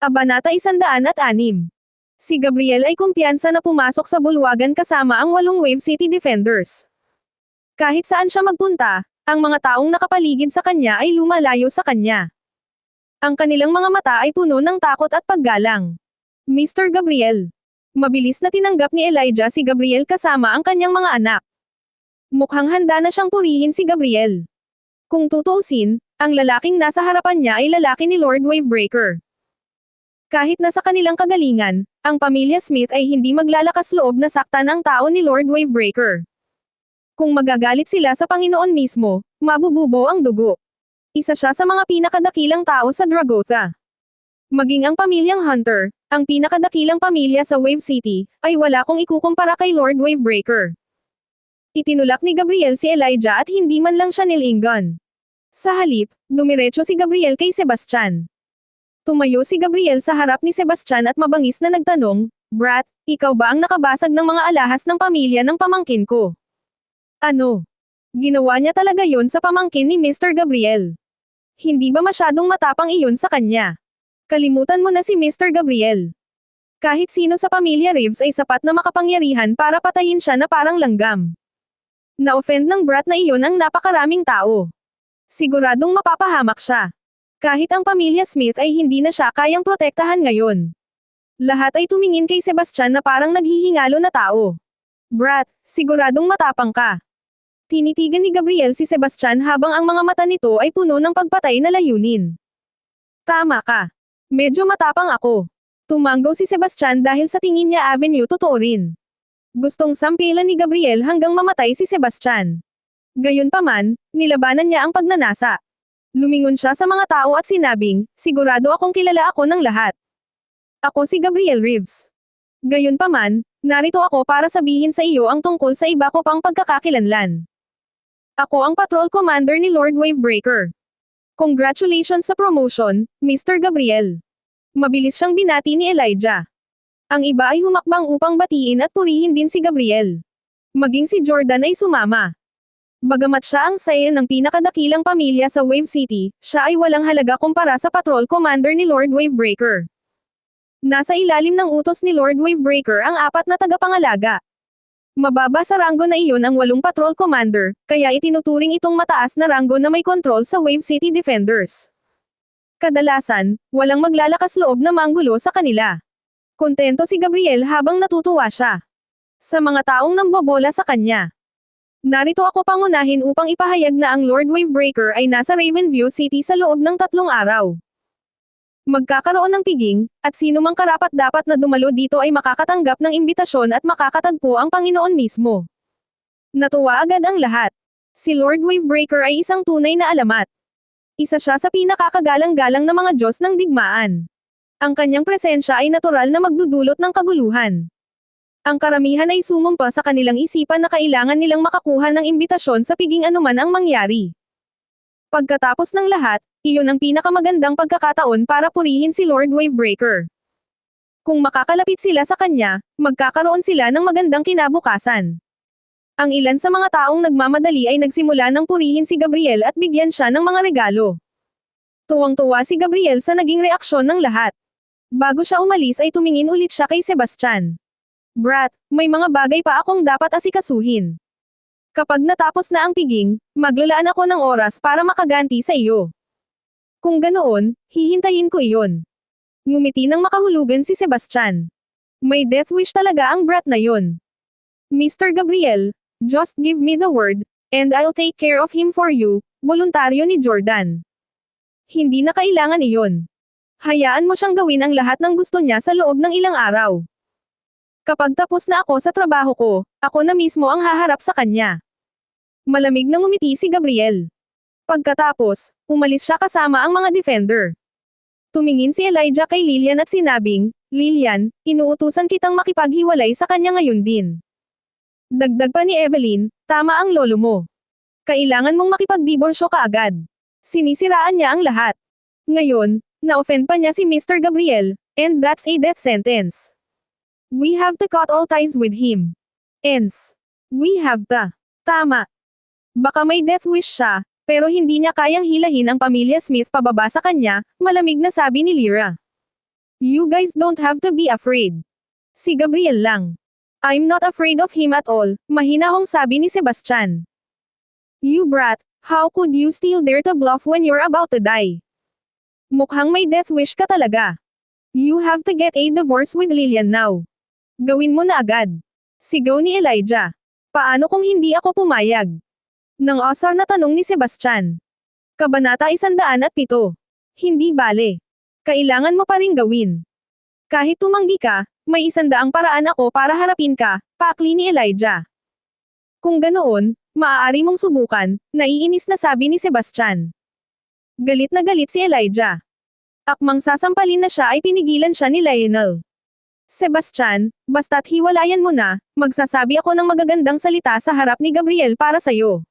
Abanata 106. Si Gabriel ay kumpiyansa na pumasok sa bulwagan kasama ang walong Wave City Defenders. Kahit saan siya magpunta, ang mga taong nakapaligid sa kanya ay lumalayo sa kanya. Ang kanilang mga mata ay puno ng takot at paggalang. Mr. Gabriel. Mabilis na tinanggap ni Elijah si Gabriel kasama ang kanyang mga anak. Mukhang handa na siyang purihin si Gabriel. Kung tutuusin, ang lalaking nasa harapan niya ay lalaki ni Lord Wavebreaker. Kahit nasa kanilang kagalingan, ang pamilya Smith ay hindi maglalakas loob na saktan ang tao ni Lord Wavebreaker. Kung magagalit sila sa Panginoon mismo, mabububo ang dugo. Isa siya sa mga pinakadakilang tao sa Dragotha. Maging ang pamilyang Hunter, ang pinakadakilang pamilya sa Wave City, ay wala kong ikukumpara kay Lord Wavebreaker. Itinulak ni Gabriel si Elijah at hindi man lang siya nilingon. Sa halip, dumiretso si Gabriel kay Sebastian. Tumayo si Gabriel sa harap ni Sebastian at mabangis na nagtanong, Brat, ikaw ba ang nakabasag ng mga alahas ng pamilya ng pamangkin ko? Ano? Ginawa niya talaga yon sa pamangkin ni Mr. Gabriel. Hindi ba masyadong matapang iyon sa kanya? Kalimutan mo na si Mr. Gabriel. Kahit sino sa pamilya Reeves ay sapat na makapangyarihan para patayin siya na parang langgam. Na-offend ng brat na iyon ang napakaraming tao. Siguradong mapapahamak siya. Kahit ang pamilya Smith ay hindi na siya kayang protektahan ngayon. Lahat ay tumingin kay Sebastian na parang naghihingalo na tao. Brat, siguradong matapang ka. Tinitigan ni Gabriel si Sebastian habang ang mga mata nito ay puno ng pagpatay na layunin. Tama ka. Medyo matapang ako. Tumanggaw si Sebastian dahil sa tingin niya avenue totoo rin. Gustong sampilan ni Gabriel hanggang mamatay si Sebastian. Gayunpaman, nilabanan niya ang pagnanasa. Lumingon siya sa mga tao at sinabing, sigurado akong kilala ako ng lahat. Ako si Gabriel Reeves. Gayunpaman, narito ako para sabihin sa iyo ang tungkol sa iba ko pang pagkakakilanlan. Ako ang patrol commander ni Lord Wavebreaker. Congratulations sa promotion, Mr. Gabriel. Mabilis siyang binati ni Elijah. Ang iba ay humakbang upang batiin at purihin din si Gabriel. Maging si Jordan ay sumama. Bagamat siya ang saya ng pinakadakilang pamilya sa Wave City, siya ay walang halaga kumpara sa patrol commander ni Lord Wavebreaker. Nasa ilalim ng utos ni Lord Wavebreaker ang apat na tagapangalaga. Mababa sa ranggo na iyon ang walong patrol commander, kaya itinuturing itong mataas na ranggo na may kontrol sa Wave City Defenders. Kadalasan, walang maglalakas loob na manggulo sa kanila. Kontento si Gabriel habang natutuwa siya. Sa mga taong nambobola sa kanya. Narito ako pangunahin upang ipahayag na ang Lord Wavebreaker ay nasa Ravenview City sa loob ng tatlong araw. Magkakaroon ng piging, at sino mang karapat dapat na dumalo dito ay makakatanggap ng imbitasyon at makakatagpo ang Panginoon mismo. Natuwa agad ang lahat. Si Lord Wavebreaker ay isang tunay na alamat. Isa siya sa pinakakagalang-galang na mga Diyos ng digmaan. Ang kanyang presensya ay natural na magdudulot ng kaguluhan. Ang karamihan ay sumumpa sa kanilang isipan na kailangan nilang makakuha ng imbitasyon sa piging anuman ang mangyari. Pagkatapos ng lahat, iyon ang pinakamagandang pagkakataon para purihin si Lord Wavebreaker. Kung makakalapit sila sa kanya, magkakaroon sila ng magandang kinabukasan. Ang ilan sa mga taong nagmamadali ay nagsimula ng purihin si Gabriel at bigyan siya ng mga regalo. Tuwang-tuwa si Gabriel sa naging reaksyon ng lahat. Bago siya umalis ay tumingin ulit siya kay Sebastian. Brat, may mga bagay pa akong dapat asikasuhin. Kapag natapos na ang piging, maglalaan ako ng oras para makaganti sa iyo. Kung ganoon, hihintayin ko iyon. Ngumiti ng makahulugan si Sebastian. May death wish talaga ang brat na yon. Mr. Gabriel, just give me the word, and I'll take care of him for you, voluntaryo ni Jordan. Hindi na kailangan iyon. Hayaan mo siyang gawin ang lahat ng gusto niya sa loob ng ilang araw. Kapag tapos na ako sa trabaho ko, ako na mismo ang haharap sa kanya. Malamig na ngumiti si Gabriel. Pagkatapos, umalis siya kasama ang mga defender. Tumingin si Elijah kay Lilian at sinabing, Lilian, inuutusan kitang makipaghiwalay sa kanya ngayon din. Dagdag pa ni Evelyn, tama ang lolo mo. Kailangan mong makipagdiborsyo ka agad. Sinisiraan niya ang lahat. Ngayon, na-offend pa niya si Mr. Gabriel, and that's a death sentence. We have to cut all ties with him. Ends. We have to. Tama. Baka may death wish siya, pero hindi niya kayang hilahin ang pamilya Smith pababa sa kanya, malamig na sabi ni Lyra. You guys don't have to be afraid. Si Gabriel lang. I'm not afraid of him at all, mahinahong sabi ni Sebastian. You brat, how could you still dare to bluff when you're about to die? Mukhang may death wish ka talaga. You have to get a divorce with Lillian now. Gawin mo na agad. Sigaw ni Elijah. Paano kung hindi ako pumayag? Nang asar na tanong ni Sebastian. Kabanata 107. Hindi bale. Kailangan mo pa rin gawin. Kahit tumanggi ka, may isandaang paraan ako para harapin ka, pakli ni Elijah. Kung ganoon, maaari mong subukan, naiinis na sabi ni Sebastian. Galit na galit si Elijah. Akmang sasampalin na siya ay pinigilan siya ni Lionel. Sebastian, basta't hiwalayan mo na, magsasabi ako ng magagandang salita sa harap ni Gabriel para sa'yo.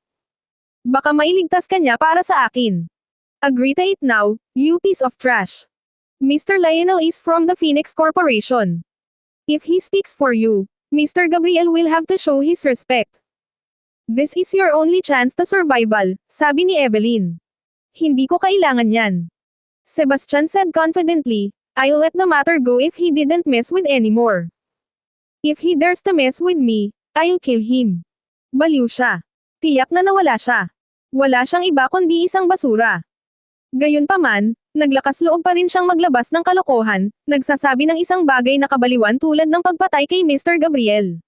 Baka mailigtas ka niya para sa akin. Agree to it now, you piece of trash. Mr. Lionel is from the Phoenix Corporation. If he speaks for you, Mr. Gabriel will have to show his respect. This is your only chance to survival, sabi ni Evelyn. Hindi ko kailangan yan. Sebastian said confidently, I'll let the matter go if he didn't mess with anymore. If he dares to mess with me, I'll kill him. Baliw siya. Tiyak na nawala siya. Wala siyang iba kundi isang basura. Gayunpaman, naglakas loob pa rin siyang maglabas ng kalokohan, nagsasabi ng isang bagay na kabaliwan tulad ng pagpatay kay Mr. Gabriel.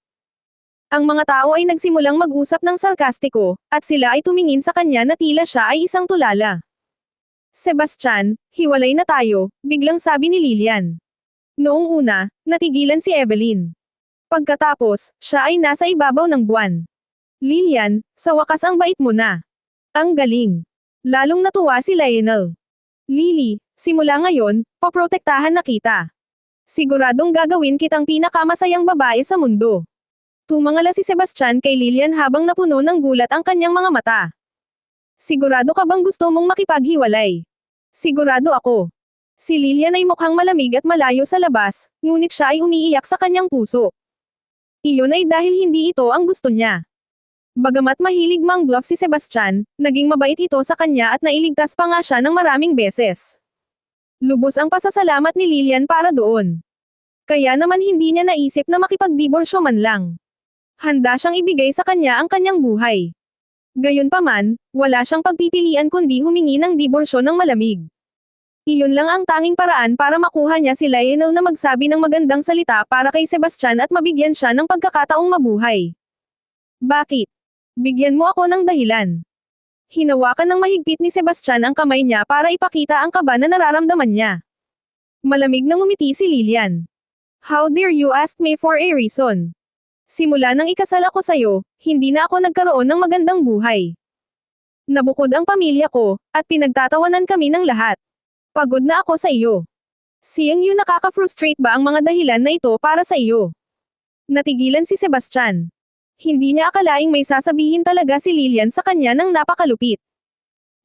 Ang mga tao ay nagsimulang mag-usap ng sarkastiko, at sila ay tumingin sa kanya na tila siya ay isang tulala. Sebastian, hiwalay na tayo, biglang sabi ni Lilian. Noong una, natigilan si Evelyn. Pagkatapos, siya ay nasa ibabaw ng buwan. Lilian, sa wakas ang bait mo na. Ang galing. Lalong natuwa si Lionel. Lily, simula ngayon, paprotektahan na kita. Siguradong gagawin kitang pinakamasayang babae sa mundo. Tumangala si Sebastian kay Lilian habang napuno ng gulat ang kanyang mga mata. Sigurado ka bang gusto mong makipaghiwalay? Sigurado ako. Si Lilian ay mukhang malamig at malayo sa labas, ngunit siya ay umiiyak sa kanyang puso. Iyon ay dahil hindi ito ang gusto niya. Bagamat mahilig mang bluff si Sebastian, naging mabait ito sa kanya at nailigtas pa nga siya ng maraming beses. Lubos ang pasasalamat ni Lilian para doon. Kaya naman hindi niya naisip na makipagdiborsyo man lang. Handa siyang ibigay sa kanya ang kanyang buhay. Gayunpaman, wala siyang pagpipilian kundi humingi ng diborsyo ng malamig. Iyon lang ang tanging paraan para makuha niya si Lionel na magsabi ng magandang salita para kay Sebastian at mabigyan siya ng pagkakataong mabuhay. Bakit? Bigyan mo ako ng dahilan. Hinawakan ng mahigpit ni Sebastian ang kamay niya para ipakita ang kaba na nararamdaman niya. Malamig na ngumiti si Lilian. How dare you ask me for a reason? Simula nang ikasal ako sa'yo, hindi na ako nagkaroon ng magandang buhay. Nabukod ang pamilya ko, at pinagtatawanan kami ng lahat. Pagod na ako sa iyo. Siyang yun nakaka-frustrate ba ang mga dahilan na ito para sa iyo? Natigilan si Sebastian. Hindi niya akalaing may sasabihin talaga si Lilian sa kanya ng napakalupit.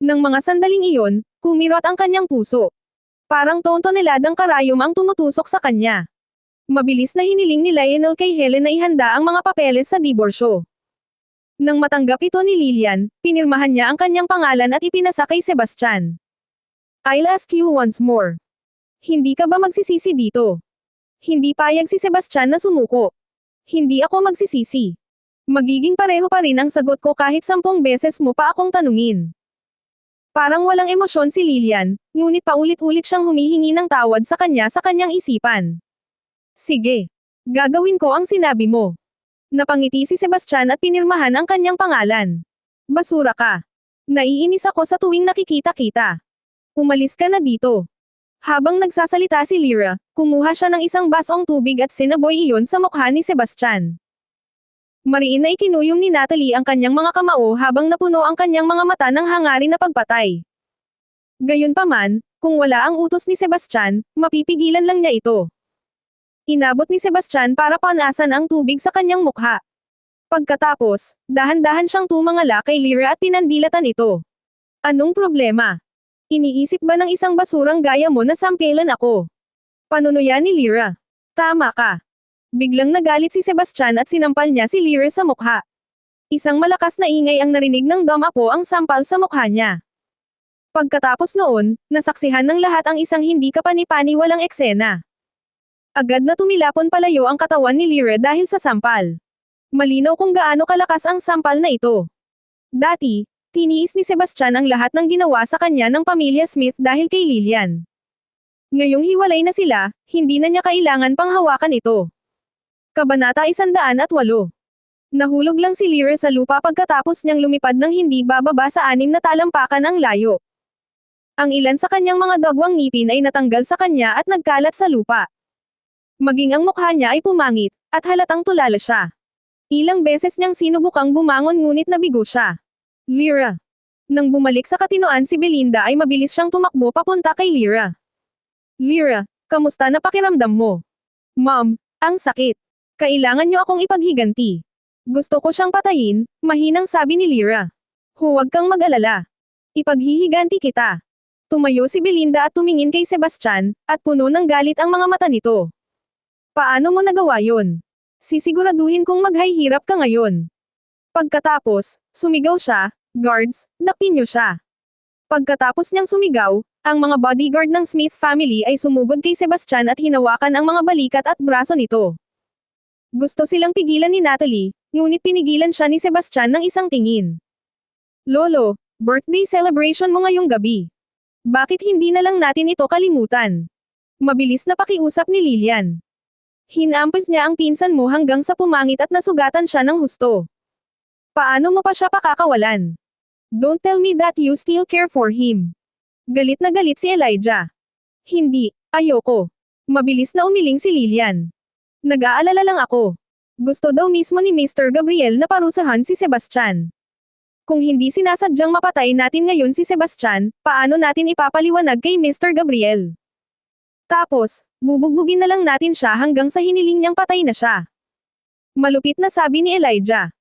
Nang mga sandaling iyon, kumirot ang kanyang puso. Parang tontoneladang karayom ang tumutusok sa kanya. Mabilis na hiniling ni Lionel kay Helen na ihanda ang mga papeles sa diborsyo. Nang matanggap ito ni Lilian, pinirmahan niya ang kanyang pangalan at ipinasa kay Sebastian. I'll ask you once more. Hindi ka ba magsisisi dito? Hindi payag si Sebastian na sumuko. Hindi ako magsisisi. Magiging pareho pa rin ang sagot ko kahit sampung beses mo pa akong tanungin. Parang walang emosyon si Lilian, ngunit paulit-ulit siyang humihingi ng tawad sa kanya sa kanyang isipan. Sige. Gagawin ko ang sinabi mo. Napangiti si Sebastian at pinirmahan ang kanyang pangalan. Basura ka. Naiinis ako sa tuwing nakikita kita. Umalis ka na dito. Habang nagsasalita si Lyra, kumuha siya ng isang basong tubig at sinaboy iyon sa mukha ni Sebastian. Mariin na ikinuyom ni Natalie ang kanyang mga kamao habang napuno ang kanyang mga mata ng hangarin na pagpatay. Gayunpaman, kung wala ang utos ni Sebastian, mapipigilan lang niya ito. Inabot ni Sebastian para panasan ang tubig sa kanyang mukha. Pagkatapos, dahan-dahan siyang tumangala kay Lyra at pinandilatan ito. Anong problema? Iniisip ba ng isang basurang gaya mo na sampelan ako? Panunuyan ni Lyra. Tama ka. Biglang nagalit si Sebastian at sinampal niya si Lyra sa mukha. Isang malakas na ingay ang narinig ng Damapo ang sampal sa mukha niya. Pagkatapos noon, nasaksihan ng lahat ang isang hindi kapanipaniwalang eksena. Agad na tumilapon palayo ang katawan ni Lyra dahil sa sampal. Malinaw kung gaano kalakas ang sampal na ito. Dati, tiniis ni Sebastian ang lahat ng ginawa sa kanya ng pamilya Smith dahil kay Lillian. Ngayong hiwalay na sila, hindi na niya kailangan pang hawakan ito. Kabanata 108 Nahulog lang si Lyra sa lupa pagkatapos niyang lumipad ng hindi bababa sa anim na talampakan ang layo. Ang ilan sa kanyang mga dagwang ngipin ay natanggal sa kanya at nagkalat sa lupa. Maging ang mukha niya ay pumangit, at halatang tulala siya. Ilang beses niyang sinubukang bumangon ngunit nabigo siya. Lyra. Nang bumalik sa katinoan si Belinda ay mabilis siyang tumakbo papunta kay Lyra. Lyra, kamusta na pakiramdam mo? Mom, ang sakit. Kailangan niyo akong ipaghiganti. Gusto ko siyang patayin, mahinang sabi ni Lyra. Huwag kang mag-alala. Ipaghihiganti kita. Tumayo si Belinda at tumingin kay Sebastian, at puno ng galit ang mga mata nito. Paano mo nagawa yon? Sisiguraduhin kong maghahirap ka ngayon. Pagkatapos, sumigaw siya, guards, dakpin siya. Pagkatapos niyang sumigaw, ang mga bodyguard ng Smith family ay sumugod kay Sebastian at hinawakan ang mga balikat at braso nito. Gusto silang pigilan ni Natalie, ngunit pinigilan siya ni Sebastian ng isang tingin. Lolo, birthday celebration mo ngayong gabi. Bakit hindi na lang natin ito kalimutan? Mabilis na pakiusap ni Lilian. Hinampis niya ang pinsan mo hanggang sa pumangit at nasugatan siya ng husto. Paano mo pa siya pakakawalan? Don't tell me that you still care for him. Galit na galit si Elijah. Hindi, ayoko. Mabilis na umiling si Lilian. Nag-aalala lang ako. Gusto daw mismo ni Mr. Gabriel na parusahan si Sebastian. Kung hindi sinasadyang mapatay natin ngayon si Sebastian, paano natin ipapaliwanag kay Mr. Gabriel? Tapos, bubugbugin na lang natin siya hanggang sa hiniling niyang patay na siya. Malupit na sabi ni Elijah.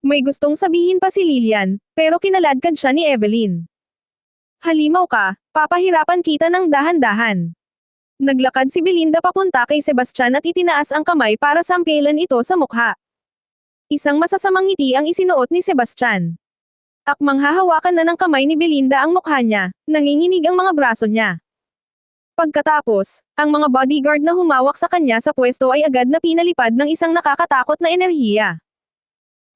May gustong sabihin pa si Lilian, pero kinaladkad siya ni Evelyn. Halimaw ka, papahirapan kita ng dahan-dahan. Naglakad si Belinda papunta kay Sebastian at itinaas ang kamay para sampilan ito sa mukha. Isang masasamang ngiti ang isinuot ni Sebastian. Akmang hahawakan na ng kamay ni Belinda ang mukha niya, nanginginig ang mga braso niya. Pagkatapos, ang mga bodyguard na humawak sa kanya sa pwesto ay agad na pinalipad ng isang nakakatakot na enerhiya.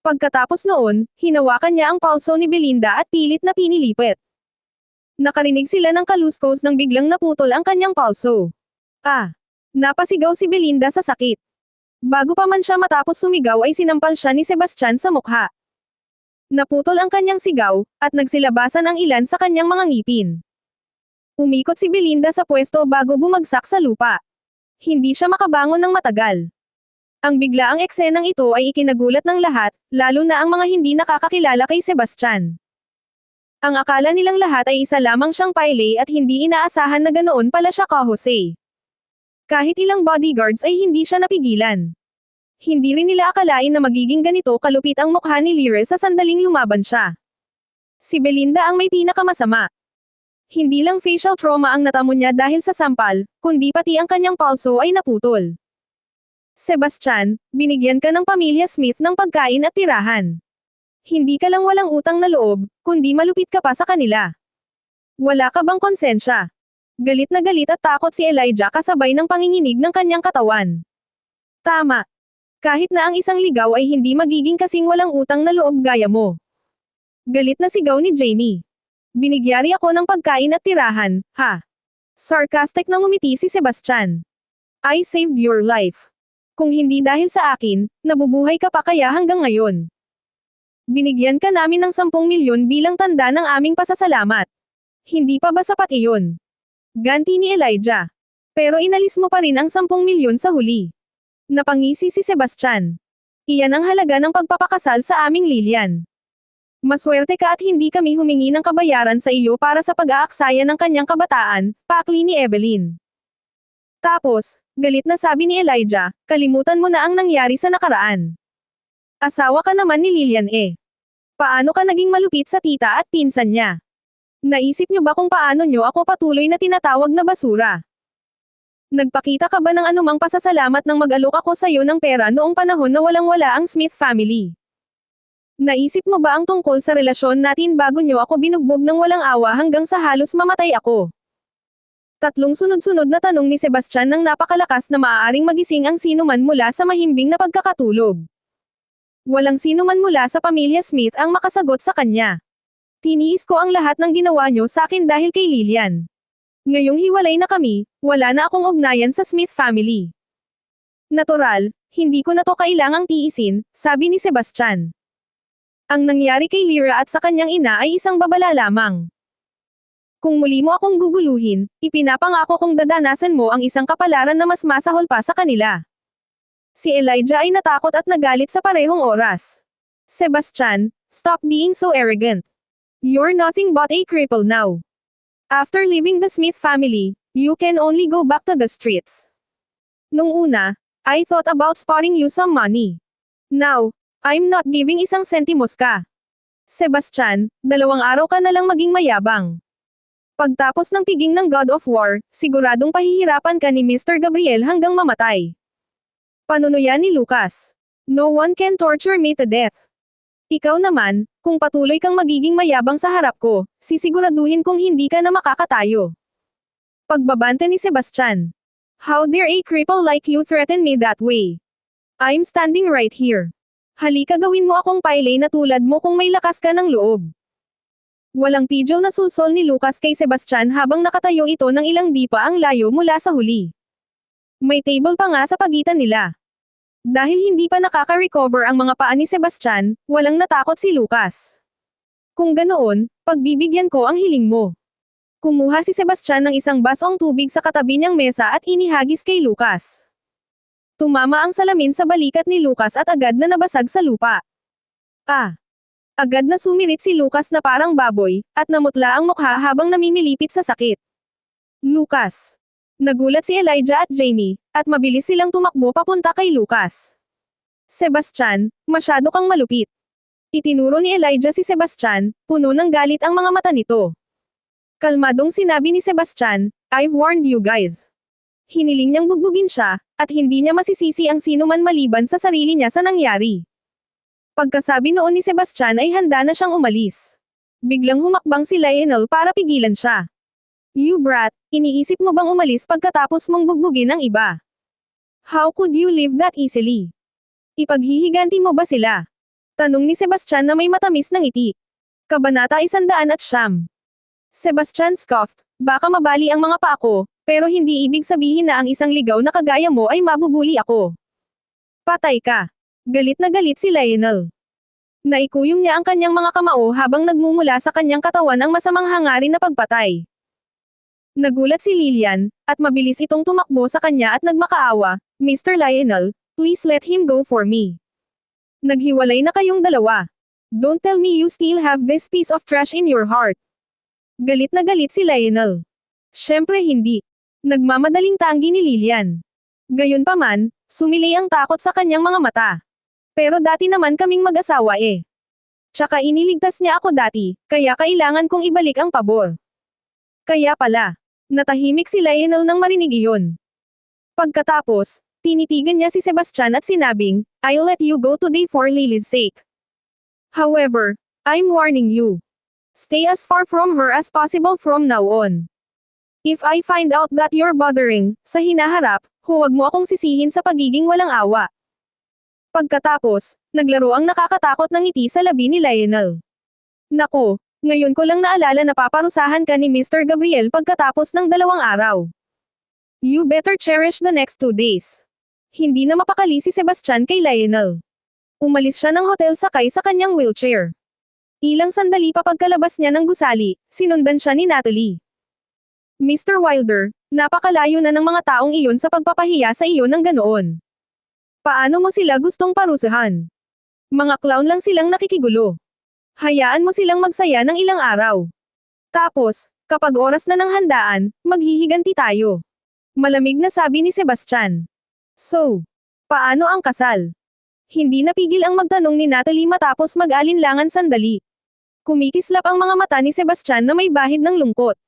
Pagkatapos noon, hinawakan niya ang palso ni Belinda at pilit na pinilipit. Nakarinig sila ng kaluskos nang biglang naputol ang kanyang palso. Ah! Napasigaw si Belinda sa sakit. Bago pa man siya matapos sumigaw ay sinampal siya ni Sebastian sa mukha. Naputol ang kanyang sigaw, at nagsilabasan ang ilan sa kanyang mga ngipin. Umikot si Belinda sa pwesto bago bumagsak sa lupa. Hindi siya makabangon ng matagal. Ang biglaang eksenang ito ay ikinagulat ng lahat, lalo na ang mga hindi nakakakilala kay Sebastian. Ang akala nilang lahat ay isa lamang siyang pile at hindi inaasahan na ganoon pala siya ka Jose. Kahit ilang bodyguards ay hindi siya napigilan. Hindi rin nila akalain na magiging ganito kalupit ang mukha ni Lyra sa sandaling lumaban siya. Si Belinda ang may pinakamasama. Hindi lang facial trauma ang natamo niya dahil sa sampal, kundi pati ang kanyang palso ay naputol. Sebastian, binigyan ka ng pamilya Smith ng pagkain at tirahan. Hindi ka lang walang utang na loob, kundi malupit ka pa sa kanila. Wala ka bang konsensya? Galit na galit at takot si Elijah kasabay ng panginginig ng kanyang katawan. Tama. Kahit na ang isang ligaw ay hindi magiging kasing walang utang na loob gaya mo. Galit na sigaw ni Jamie. Binigyari ako ng pagkain at tirahan, ha? Sarcastic na ngumiti si Sebastian. I saved your life. Kung hindi dahil sa akin, nabubuhay ka pa kaya hanggang ngayon. Binigyan ka namin ng 10 milyon bilang tanda ng aming pasasalamat. Hindi pa ba sapat iyon? Ganti ni Elijah. Pero inalis mo pa rin ang 10 milyon sa huli. Napangisi si Sebastian. Iyan ang halaga ng pagpapakasal sa aming Lilian. Maswerte ka at hindi kami humingi ng kabayaran sa iyo para sa pag-aaksaya ng kanyang kabataan, pakli ni Evelyn. Tapos, galit na sabi ni Elijah, kalimutan mo na ang nangyari sa nakaraan. Asawa ka naman ni Lilian eh. Paano ka naging malupit sa tita at pinsan niya? Naisip niyo ba kung paano niyo ako patuloy na tinatawag na basura? Nagpakita ka ba ng anumang pasasalamat nang mag-alok ako sa iyo ng pera noong panahon na walang-wala ang Smith family? Naisip mo ba ang tungkol sa relasyon natin bago niyo ako binugbog ng walang awa hanggang sa halos mamatay ako? Tatlong sunod-sunod na tanong ni Sebastian nang napakalakas na maaaring magising ang sinuman mula sa mahimbing na pagkakatulog. Walang sinuman mula sa pamilya Smith ang makasagot sa kanya. Tiniis ko ang lahat ng ginawa niyo sa akin dahil kay Lillian. Ngayong hiwalay na kami, wala na akong ugnayan sa Smith family. Natural, hindi ko na to kailangang tiisin, sabi ni Sebastian. Ang nangyari kay Lyra at sa kanyang ina ay isang babala lamang. Kung muli mo akong guguluhin, ipinapangako kong dadanasan mo ang isang kapalaran na mas masahol pa sa kanila. Si Elijah ay natakot at nagalit sa parehong oras. Sebastian, stop being so arrogant. You're nothing but a cripple now. After leaving the Smith family, you can only go back to the streets. Nung una, I thought about spotting you some money. Now, I'm not giving isang sentimos ka. Sebastian, dalawang araw ka na lang maging mayabang. Pagtapos ng piging ng God of War, siguradong pahihirapan ka ni Mr. Gabriel hanggang mamatay. Panunuyan ni Lucas. No one can torture me to death. Ikaw naman, kung patuloy kang magiging mayabang sa harap ko, sisiguraduhin kong hindi ka na makakatayo. Pagbabante ni Sebastian. How dare a cripple like you threaten me that way? I'm standing right here. Halika gawin mo akong pailay na tulad mo kung may lakas ka ng loob. Walang pidyo na sulsol ni Lucas kay Sebastian habang nakatayo ito ng ilang dipa ang layo mula sa huli. May table pa nga sa pagitan nila. Dahil hindi pa nakaka-recover ang mga paa ni Sebastian, walang natakot si Lucas. Kung ganoon, pagbibigyan ko ang hiling mo. Kumuha si Sebastian ng isang basong tubig sa katabi niyang mesa at inihagis kay Lucas. Tumama ang salamin sa balikat ni Lucas at agad na nabasag sa lupa. Ah! Agad na sumirit si Lucas na parang baboy, at namutla ang mukha habang namimilipit sa sakit. Lucas! Nagulat si Elijah at Jamie, at mabilis silang tumakbo papunta kay Lucas. Sebastian, masyado kang malupit. Itinuro ni Elijah si Sebastian, puno ng galit ang mga mata nito. Kalmadong sinabi ni Sebastian, I've warned you guys. Hiniling niyang bugbugin siya, at hindi niya masisisi ang sino man maliban sa sarili niya sa nangyari. Pagkasabi noon ni Sebastian ay handa na siyang umalis. Biglang humakbang si Lionel para pigilan siya. You brat, iniisip mo bang umalis pagkatapos mong bugbugin ang iba? How could you live that easily? Ipaghihiganti mo ba sila? Tanong ni Sebastian na may matamis ng ngiti. Kabanata 100 at siyam. Sebastian scoffed, baka mabali ang mga pa ako, pero hindi ibig sabihin na ang isang ligaw na kagaya mo ay mabubuli ako. Patay ka. Galit na galit si Lionel. Naikuyom niya ang kanyang mga kamao habang nagmumula sa kanyang katawan ang masamang hangarin na pagpatay. Nagulat si Lillian, at mabilis itong tumakbo sa kanya at nagmakaawa, Mr. Lionel, please let him go for me. Naghiwalay na kayong dalawa. Don't tell me you still have this piece of trash in your heart. Galit na galit si Lionel. Siyempre hindi. Nagmamadaling tanggi ni Lillian. Gayunpaman, sumilay ang takot sa kanyang mga mata. Pero dati naman kaming mag-asawa eh. Tsaka iniligtas niya ako dati, kaya kailangan kong ibalik ang pabor. Kaya pala, natahimik si Lionel nang marinig iyon. Pagkatapos, tinitigan niya si Sebastian at sinabing, I'll let you go today for Lily's sake. However, I'm warning you. Stay as far from her as possible from now on. If I find out that you're bothering, sa hinaharap, huwag mo akong sisihin sa pagiging walang awa. Pagkatapos, naglaro ang nakakatakot ng ngiti sa labi ni Lionel. Nako, ngayon ko lang naalala na paparusahan ka ni Mr. Gabriel pagkatapos ng dalawang araw. You better cherish the next two days. Hindi na mapakali si Sebastian kay Lionel. Umalis siya ng hotel sakay sa kanyang wheelchair. Ilang sandali pa pagkalabas niya ng gusali, sinundan siya ni Natalie. Mr. Wilder, napakalayo na ng mga taong iyon sa pagpapahiya sa iyo ng ganoon. Paano mo sila gustong parusahan? Mga clown lang silang nakikigulo. Hayaan mo silang magsaya ng ilang araw. Tapos, kapag oras na ng handaan, maghihiganti tayo. Malamig na sabi ni Sebastian. So, paano ang kasal? Hindi napigil ang magtanong ni Natalie matapos mag-alinlangan sandali. Kumikislap ang mga mata ni Sebastian na may bahid ng lungkot.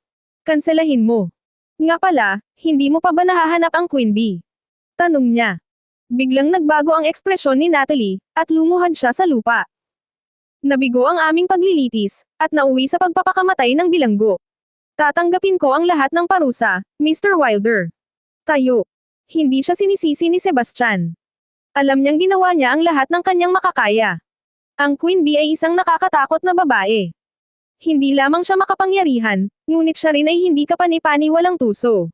Kanselahin mo. Nga pala, hindi mo pa ba nahahanap ang Queen Bee? Tanong niya. Biglang nagbago ang ekspresyon ni Natalie, at lumuhad siya sa lupa. Nabigo ang aming paglilitis, at nauwi sa pagpapakamatay ng bilanggo. Tatanggapin ko ang lahat ng parusa, Mr. Wilder. Tayo. Hindi siya sinisisi ni Sebastian. Alam niyang ginawa niya ang lahat ng kanyang makakaya. Ang Queen Bee ay isang nakakatakot na babae. Hindi lamang siya makapangyarihan, ngunit siya rin ay hindi kapani-pani walang tuso.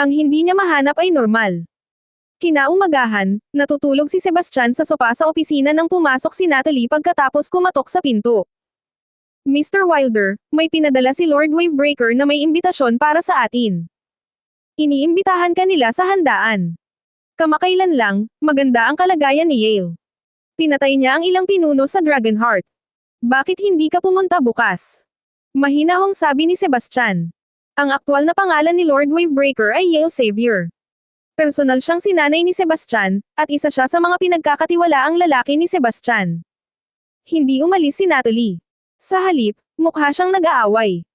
Ang hindi niya mahanap ay normal. Kinaumagahan, natutulog si Sebastian sa sopa sa opisina nang pumasok si Natalie pagkatapos kumatok sa pinto. Mr. Wilder, may pinadala si Lord Wavebreaker na may imbitasyon para sa atin. Iniimbitahan ka nila sa handaan. Kamakailan lang, maganda ang kalagayan ni Yale. Pinatay niya ang ilang pinuno sa Dragonheart. Bakit hindi ka pumunta bukas? Mahinahong sabi ni Sebastian. Ang aktwal na pangalan ni Lord Wavebreaker ay Yale Savior. Personal siyang sinanay ni Sebastian, at isa siya sa mga pinagkakatiwalaang lalaki ni Sebastian. Hindi umalis si Natalie. Sa halip, mukha siyang nag-aaway.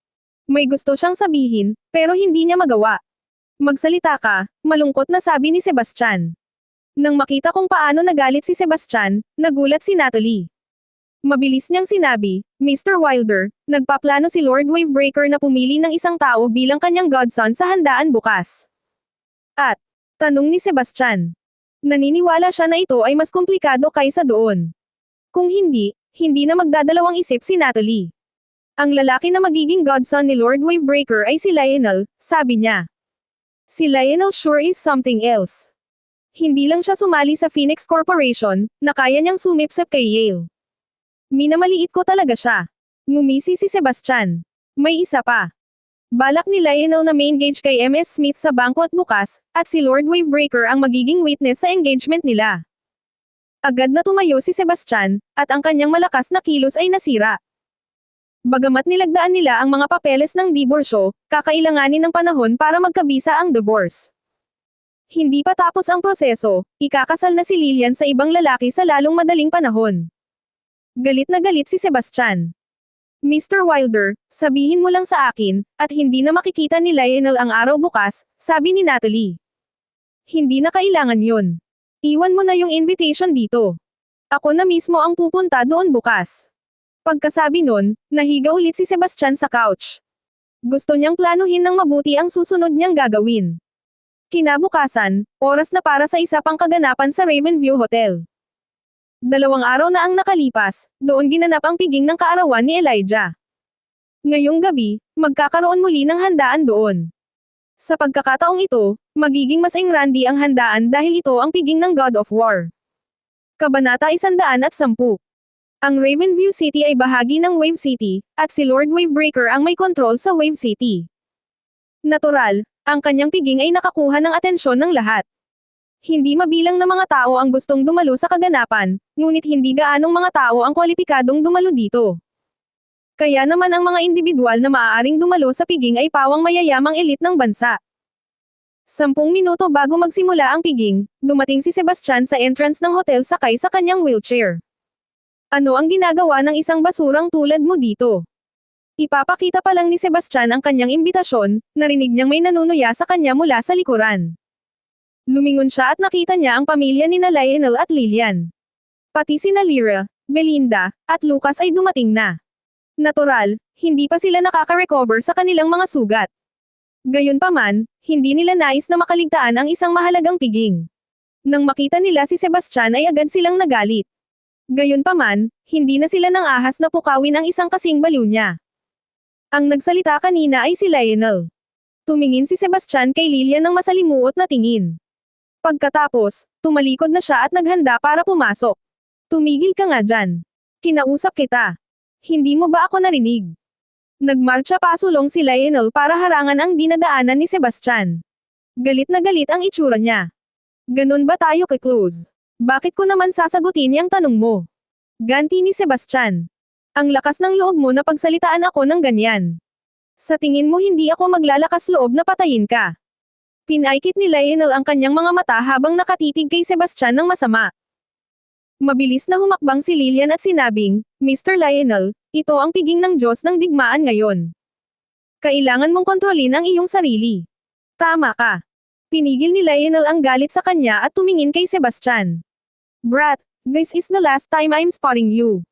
May gusto siyang sabihin, pero hindi niya magawa. Magsalita ka, malungkot na sabi ni Sebastian. Nang makita kung paano nagalit si Sebastian, nagulat si Natalie. Mabilis niyang sinabi, Mr. Wilder, nagpaplano si Lord Wavebreaker na pumili ng isang tao bilang kanyang godson sa handaan bukas. At, tanong ni Sebastian. Naniniwala siya na ito ay mas komplikado kaysa doon. Kung hindi, hindi na magdadalawang isip si Natalie. Ang lalaki na magiging godson ni Lord Wavebreaker ay si Lionel, sabi niya. Si Lionel sure is something else. Hindi lang siya sumali sa Phoenix Corporation, na kaya niyang sumipsip kay Yale. Minamaliit ko talaga siya. Ngumisi si Sebastian. May isa pa. Balak ni Lionel na main gauge kay MS Smith sa bangko at bukas, at si Lord Wavebreaker ang magiging witness sa engagement nila. Agad na tumayo si Sebastian, at ang kanyang malakas na kilos ay nasira. Bagamat nilagdaan nila ang mga papeles ng diborsyo, kakailanganin ng panahon para magkabisa ang divorce. Hindi pa tapos ang proseso, ikakasal na si Lilian sa ibang lalaki sa lalong madaling panahon. Galit na galit si Sebastian. Mr. Wilder, sabihin mo lang sa akin, at hindi na makikita ni Lionel ang araw bukas, sabi ni Natalie. Hindi na kailangan yun. Iwan mo na yung invitation dito. Ako na mismo ang pupunta doon bukas. Pagkasabi nun, nahiga ulit si Sebastian sa couch. Gusto niyang planuhin ng mabuti ang susunod niyang gagawin. Kinabukasan, oras na para sa isa pang kaganapan sa Ravenview Hotel. Dalawang araw na ang nakalipas, doon ginanap ang piging ng kaarawan ni Elijah. Ngayong gabi, magkakaroon muli ng handaan doon. Sa pagkakataong ito, magiging mas engrandi ang handaan dahil ito ang piging ng God of War. Kabanata 110 Ang Ravenview City ay bahagi ng Wave City, at si Lord Wavebreaker ang may kontrol sa Wave City. Natural, ang kanyang piging ay nakakuha ng atensyon ng lahat. Hindi mabilang na mga tao ang gustong dumalo sa kaganapan, ngunit hindi gaanong mga tao ang kwalipikadong dumalo dito. Kaya naman ang mga individual na maaaring dumalo sa piging ay pawang mayayamang elit ng bansa. Sampung minuto bago magsimula ang piging, dumating si Sebastian sa entrance ng hotel sakay sa kanyang wheelchair. Ano ang ginagawa ng isang basurang tulad mo dito? Ipapakita pa lang ni Sebastian ang kanyang imbitasyon, narinig niyang may nanunuya sa kanya mula sa likuran. Lumingon siya at nakita niya ang pamilya ni na Lionel at Lillian. Pati si Lyra, Belinda, at Lucas ay dumating na. Natural, hindi pa sila nakaka-recover sa kanilang mga sugat. Gayunpaman, hindi nila nais na makaligtaan ang isang mahalagang piging. Nang makita nila si Sebastian ay agad silang nagalit. Gayunpaman, hindi na sila nang ahas na pukawin ang isang kasing baliw niya. Ang nagsalita kanina ay si Lionel. Tumingin si Sebastian kay Lilian ng masalimuot na tingin. Pagkatapos, tumalikod na siya at naghanda para pumasok. Tumigil ka nga dyan. Kinausap kita. Hindi mo ba ako narinig? Nagmarcha pasulong si Lionel para harangan ang dinadaanan ni Sebastian. Galit na galit ang itsura niya. Ganun ba tayo kay-close? Bakit ko naman sasagutin yung tanong mo? Ganti ni Sebastian. Ang lakas ng loob mo na pagsalitaan ako ng ganyan. Sa tingin mo hindi ako maglalakas loob na patayin ka. Pinaikit ni Lionel ang kanyang mga mata habang nakatitig kay Sebastian ng masama. Mabilis na humakbang si Lilian at sinabing, Mr. Lionel, ito ang piging ng Diyos ng digmaan ngayon. Kailangan mong kontrolin ang iyong sarili. Tama ka. Pinigil ni Lionel ang galit sa kanya at tumingin kay Sebastian. Brat, this is the last time I'm spotting you.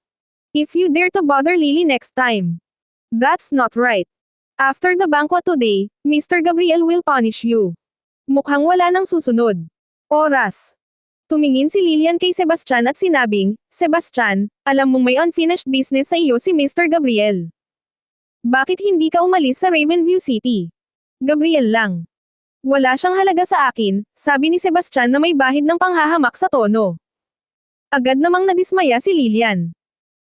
If you dare to bother Lily next time. That's not right. After the banquet today, Mr. Gabriel will punish you. Mukhang wala nang susunod. Oras. Tumingin si Lilian kay Sebastian at sinabing, Sebastian, alam mong may unfinished business sa iyo si Mr. Gabriel. Bakit hindi ka umalis sa Ravenview City? Gabriel lang. Wala siyang halaga sa akin, sabi ni Sebastian na may bahid ng panghahamak sa tono. Agad namang nadismaya si Lilian.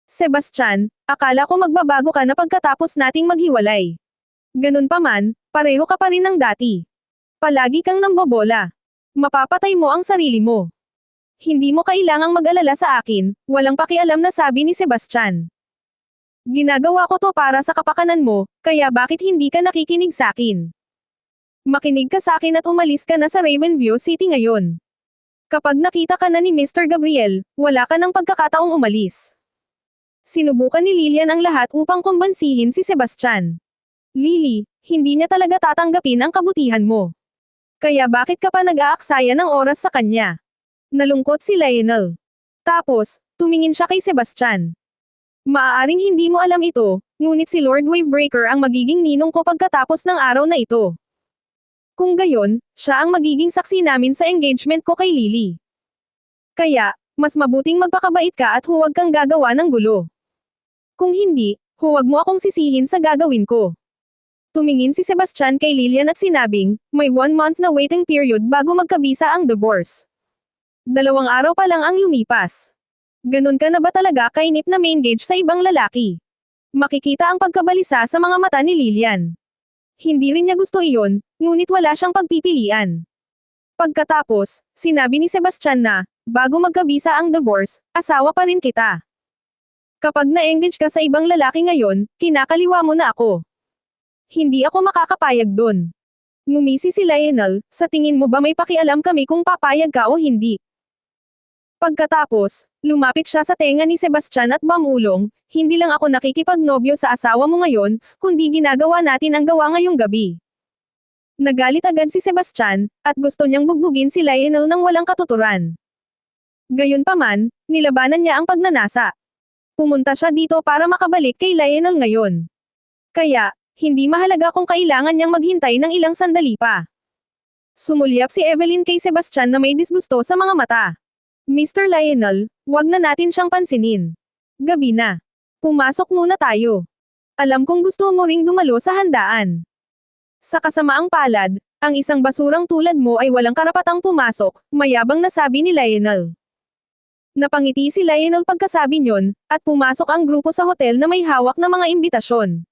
Sebastian, akala ko magbabago ka na pagkatapos nating maghiwalay. Ganun pa man, pareho ka pa rin ng dati. Palagi kang nambobola. Mapapatay mo ang sarili mo. Hindi mo kailangang mag-alala sa akin, walang pakialam na sabi ni Sebastian. Ginagawa ko to para sa kapakanan mo, kaya bakit hindi ka nakikinig sa akin? Makinig ka sa akin at umalis ka na sa Ravenview City ngayon. Kapag nakita ka na ni Mr. Gabriel, wala ka ng pagkakataong umalis. Sinubukan ni Lilian ang lahat upang kumbansihin si Sebastian. Lily, hindi niya talaga tatanggapin ang kabutihan mo. Kaya bakit ka pa nag-aaksaya ng oras sa kanya? Nalungkot si Lionel. Tapos, tumingin siya kay Sebastian. Maaaring hindi mo alam ito, ngunit si Lord Wavebreaker ang magiging ninong ko pagkatapos ng araw na ito. Kung gayon, siya ang magiging saksi namin sa engagement ko kay Lily. Kaya, mas mabuting magpakabait ka at huwag kang gagawa ng gulo. Kung hindi, huwag mo akong sisihin sa gagawin ko. Tumingin si Sebastian kay Lilian at sinabing, may one month na waiting period bago magkabisa ang divorce. Dalawang araw pa lang ang lumipas. Ganun ka na ba talaga kainip na main gauge sa ibang lalaki? Makikita ang pagkabalisa sa mga mata ni Lilian. Hindi rin niya gusto iyon, ngunit wala siyang pagpipilian. Pagkatapos, sinabi ni Sebastian na, bago magkabisa ang divorce, asawa pa rin kita. Kapag na-engage ka sa ibang lalaki ngayon, kinakaliwa mo na ako. Hindi ako makakapayag dun. Ngumisi si Lionel, sa tingin mo ba may pakialam kami kung papayag ka o hindi? Pagkatapos, lumapit siya sa tenga ni Sebastian at bamulong, hindi lang ako nakikipagnobyo sa asawa mo ngayon, kundi ginagawa natin ang gawa ngayong gabi. Nagalit agad si Sebastian, at gusto niyang bugbugin si Lionel ng walang katuturan. Gayunpaman, nilabanan niya ang pagnanasa. Pumunta siya dito para makabalik kay Lionel ngayon. Kaya, hindi mahalaga kung kailangan niyang maghintay ng ilang sandali pa. Sumulyap si Evelyn kay Sebastian na may disgusto sa mga mata. Mr. Lionel, wag na natin siyang pansinin. Gabi na. Pumasok muna tayo. Alam kong gusto mo ring dumalo sa handaan. Sa kasamaang palad, ang isang basurang tulad mo ay walang karapatang pumasok, mayabang nasabi ni Lionel. Napangiti si Lionel pagkasabi nyon, at pumasok ang grupo sa hotel na may hawak na mga imbitasyon.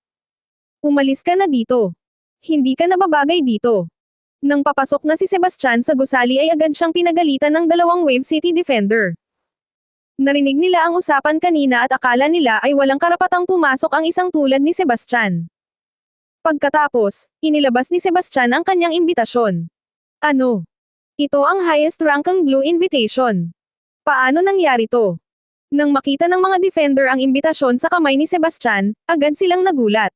Umalis ka na dito. Hindi ka nababagay dito. Nang papasok na si Sebastian sa gusali ay agad siyang pinagalitan ng dalawang Wave City Defender. Narinig nila ang usapan kanina at akala nila ay walang karapatang pumasok ang isang tulad ni Sebastian. Pagkatapos, inilabas ni Sebastian ang kanyang imbitasyon. Ano? Ito ang highest rankang blue invitation. Paano nangyari to? Nang makita ng mga defender ang imbitasyon sa kamay ni Sebastian, agad silang nagulat.